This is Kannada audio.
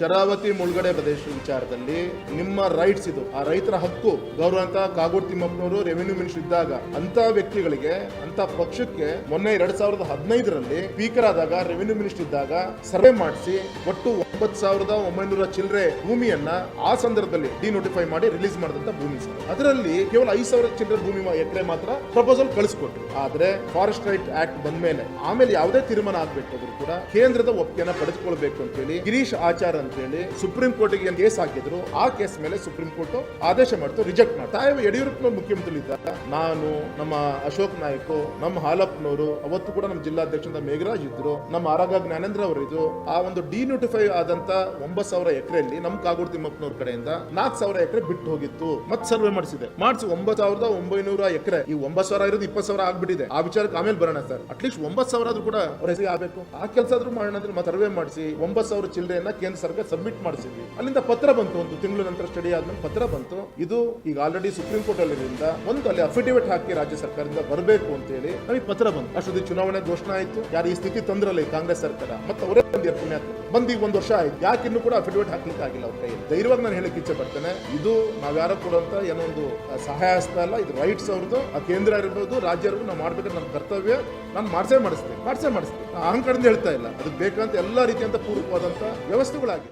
ಶರಾವತಿ ಮುಳುಗಡೆ ಪ್ರದೇಶ ವಿಚಾರದಲ್ಲಿ ನಿಮ್ಮ ರೈಟ್ಸ್ ಇದು. ಆ ರೈತರ ಹಕ್ಕು ಗೌರವಂತ ಕಾಗೋಡು ತಿಮ್ಮಪ್ಪನವರು ರೆವಿನ್ಯೂ ಮಿನಿಸ್ಟರ್ ಇದ್ದಾಗ ಅಂತ ವ್ಯಕ್ತಿಗಳಿಗೆ ಅಂತ ಪಕ್ಷಕ್ಕೆ ಮೊನ್ನೆ ಎರಡ್ ಸಾವಿರದ ಹದಿನೈದರಲ್ಲಿ ಸ್ಪೀಕರ್ ಆದಾಗ ರೆವಿನ್ಯೂ ಮಿನಿಸ್ಟರ್ ಇದ್ದಾಗ ಸರ್ವೆ ಮಾಡಿಸಿ ಒಟ್ಟು ಒಂಬತ್ತು ಸಾವಿರದ ಒಂಬೈನೂರ ಚಿಲ್ಲರೆ ಭೂಮಿಯನ್ನ ಆ ಸಂದರ್ಭದಲ್ಲಿ ಡಿನೋಟಿಫೈ ಮಾಡಿ ರಿಲೀಸ್ ಮಾಡಿದಂತ ಭೂಮಿ ಸರ್. ಅದರಲ್ಲಿ ಕೇವಲ ಐದು ಸಾವಿರ ಚಿಲ್ಲರೆ ಭೂಮಿ ಎಕರೆ ಮಾತ್ರ ಪ್ರಪೋಸಲ್ ಕಳಿಸ್ಕೊಟ್ರು. ಆದ್ರೆ ಫಾರೆಸ್ಟ್ ರೈಟ್ ಆಕ್ಟ್ ಬಂದ ಮೇಲೆ ಆಮೇಲೆ ಯಾವುದೇ ತೀರ್ಮಾನ ಆಗ್ಬೇಕಾದ್ರೂ ಕೂಡ ಕೇಂದ್ರದ ಒಪ್ಪಿಗೆನ ಪಡೆದುಕೊಳ್ಬೇಕು ಅಂತ ಹೇಳಿ ಗಿರೀಶ್ ಆಚಾರ್ ಅಂತ ಹೇಳಿ ಸುಪ್ರೀಂ ಕೋರ್ಟ್ಗೆ ಕೇಸ್ ಹಾಕಿದ್ರು. ಆ ಕೇಸ್ ಮೇಲೆ ಸುಪ್ರೀಂ ಕೋರ್ಟ್ ಆದೇಶ ಮಾಡ್ತು ರಿಜೆಕ್ಟ್ ಮಾಡ್ತಾ. ಯಡಿಯೂರಪ್ಪ ಮುಖ್ಯಮಂತ್ರಿ ಇದ್ದಾಗ ನಾನು, ನಮ್ಮ ಅಶೋಕ್ ನಾಯ್ಕ, ನಮ್ಮ ಹಾಲಪ್ಪನವರು, ಅವತ್ತು ಕೂಡ ನಮ್ಮ ಜಿಲ್ಲಾಧ್ಯಕ್ಷ ಮೇಘರಾಜ್ ಇದ್ರು, ನಮ್ಮ ಆರಾಗ ಜ್ಞಾನೇಂದ್ರ ಅವರು ಇದ್ರು. ಆ ಒಂದು ಡಿನೋಟಿಫೈ ಆದಂತ ಒಂಬತ್ತು ಸಾವಿರ ಎಕರೆಯಲ್ಲಿ ನಮ್ಮ ಕಾಗೋಡು ತಿಮ್ಮಪ್ಪನವ್ರ ಕಡೆಯಿಂದ ನಾಲ್ಕು ಸಾವಿರ ಎಕರೆ ಬಿಟ್ಟು ಹೋಗಿತ್ತು. ಮತ್ತೆ ಸರ್ವೆ ಮಾಡಿಸಿದೆ. ಮಾಡಿಸಿ ಒಂಬತ್ತು ಸಾವಿರದ ಒಂಬೈನೂರ ಎಕರೆ. ಈ ಒಂಬತ್ತು ಸಾವಿರ ಇರೋದು ಇಪ್ಪತ್ತು ಸಾವಿರ ಆಗ್ಬಿಟ್ಟಿದೆ. ಆ ವಿಚಾರಕ್ಕೆ ಆಮೇಲೆ ಬರೋಣ ಸರ್. ಅಟ್ಲೀಸ್ಟ್ ಒಂಬತ್ ಸಾವಿರ ಆದ್ರೂ ಕೂಡ ಹೆಸರಿಗೆ ಆಗಬೇಕು. ಆ ಕೆಲಸ ಆದ್ರೂ ಮಾಡೋಣ ಅಂದ್ರೆ ಸರ್ವೆ ಮಾಡಿಸಿ, ಒಂಬತ್ತು ಸಾವಿರ ಚಿಲ್ಲರೆಯನ್ನ ಕೇಂದ್ರ ಸರ್ಕಾರ ಸಬ್ಮಿಟ್ ಮಾಡಿಸಿದ್ವಿ. ಅಲ್ಲಿಂದ ಪತ್ರ ಬಂತು, ಒಂದು ತಿಂಗಳ ನಂತರ ಸ್ಟಡಿ ಆದ್ಮೇಲೆ ಪತ್ರ ಬಂತು. ಇದು ಈಗ ಆಲ್ರೆಡಿ ಸುಪ್ರೀಂ ಕೋರ್ಟ್ ಅಲ್ಲಿರಿಂದ ಒಂದು ಅಲ್ಲಿ ಅಫಿಡೇವಿಟ್ ಹಾಕಿ ರಾಜ್ಯ ಸರ್ಕಾರದಿಂದ ಬರಬೇಕು ಅಂತ ಹೇಳಿ ನಮಗೆ ಪತ್ರ ಬಂತು. ಅಷ್ಟೊಂದು ಚುನಾವಣೆ ಘೋಷಣೆ ಆಯ್ತು. ಯಾರು ಈ ಸ್ಥಿತಿ ತಂದ್ರಲ್ಲ ಕಾಂಗ್ರೆಸ್ ಸರ್ಕಾರ? ಮತ್ತೆ ಅವರೇ ಬಂದಿ ಪುಣ್ಯ ಬಂದು ಈಗ ಒಂದು ವರ್ಷ ಆಯ್ತು. ಯಾಕೆ ಇನ್ನೂ ಕೂಡ ಅಫಿಡೇವಿಟ್ ಹಾಕ್ಲಿಕ್ಕೆ ಆಗಿಲ್ಲ ಅವ್ರ ಕೈಯಲ್ಲಿ? ಧೈರ್ಯವಾಗಿ ನಾನು ಹೇಳಕ್ಕೆ ಇಚ್ಛೆ ಪಡ್ತೇನೆ. ಇದು ನಾವ್ಯಾರೋ ಕೊಡುವಂತ ಏನೋ ಒಂದು ಸಹಾಯ ಹಸ್ತ ಅಲ್ಲ, ಇದು ರೈಟ್ಸ್ ಅವ್ರದ್ದು. ಆ ಕೇಂದ್ರ ಇರ್ಬೋದು, ರಾಜ್ಯ ಇರ್ಬೋದು, ನಾವು ಮಾಡ್ಬೇಕಾದ್ರೆ ನನ್ನ ಕರ್ತವ್ಯ. ನಾನು ಮಾಡಿಸೇ ಮಾಡಿಸ್ತೀನಿ. ಮಾಡ್ಸೇ ಮಾಡಿಸ್ತೀನಿ. ಅಹಂಕಾರದಿಂದ ಹೇಳ್ತಾ ಇಲ್ಲ. ಅದು ಬೇಕಂತ ಎಲ್ಲ ರೀತಿಯಂತ ಪೂರಕವಾದಂತ ವ್ಯವಸ್ಥೆಗಳಾಗಿ